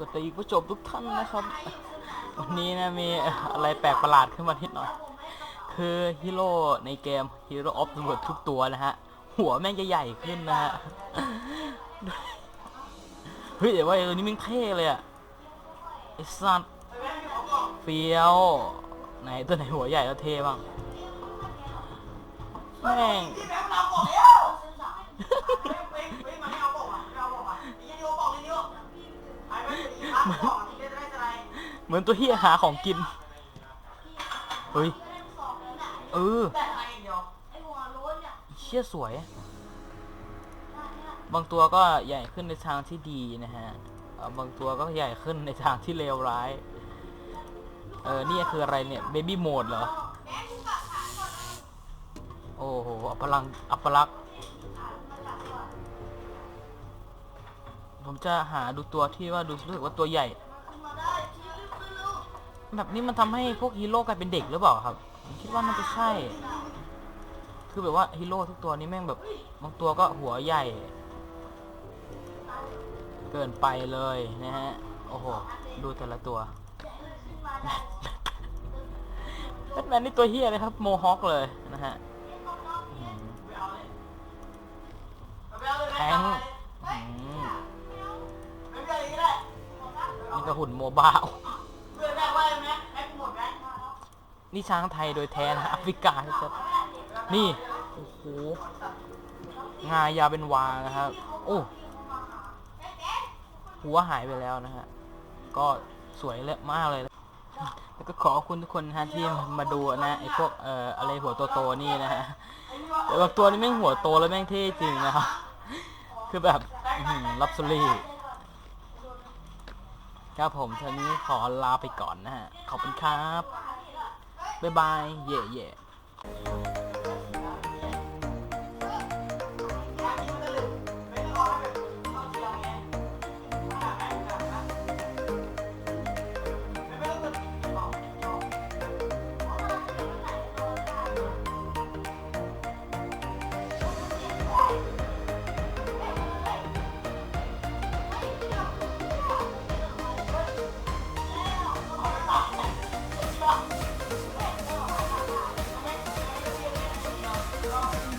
สวัสดีผู้ชมทุกท่านนะครับ วันนี้นะมีอะไรแปลกประหลาดขึ้นมานิดหน่อย คือฮีโร่ในเกม Hero of the World ทุกตัวนะฮะ หัวแม่งจะใหญ่ขึ้นนะฮะ เฮ้ยเดี๋ยวว่าตัวนี้ม่งเท่เลยอะไอสัตว์เฟี้ยว ไหนตัวไหนหัวใหญ่แล้วเท่บ้าง แม่ง เหมือนตัวเฮียหาของกิน เฮ้ย เออเชี่ยสวย บางตัวก็ใหญ่ขึ้นในทางที่ดีนะฮะ บางตัวก็ใหญ่ขึ้นในทางที่เลวร้าย เออ นี่คืออะไรเนี่ย เบบี้โหมดเหรอ โอ้โห อัปลังอัปลักษ์ผมจะหาดูตัวที่ว่าดูรู้สึกว่าตัวใหญ่ แบบนี้มันทำให้พวกฮีโร่กลายเป็นเด็กหรือเปล่าครับผมคิดว่าน่าจะใช่ คือแบบว่าฮีโร่ทุกตัวนี้แม่งแบบบางตัวก็หัวใหญ่ เกินไปเลยนะฮะ โอ้โห ดูแต่ละตัวแบทแมนนี่ตัวเฮียเลยครับ โมฮอคเลยนะฮะแทงอืมไม่เอาเลยก็ได้นี่ก็หุ่นโมบ้า เพื่อนแม่ว่าไหมให้หมดไหม นี่ช้างไทยโดยแท้นะแอฟริกาครับ นี่ โอ้โห งายาเป็นวานะครับ โอ้ หัวหายไปแล้วนะฮะ ก็สวยเลยมากเลย แล้วก็ขอบคุณทุกคนนะฮะที่มาดูนะไอพวกเอ่ออะไรหัวโตๆนี่นะฮะแต่บางตัวนี่แม่งหัวโตแล้วแม่งเท่จริงนะครับ คือแบบลับซูรี่อ Luxury ครับผมทีนี้ขอลาไปก่อนนะฮะ ขอบคุณครับ บ๊ายบายเย่เย่ Oh.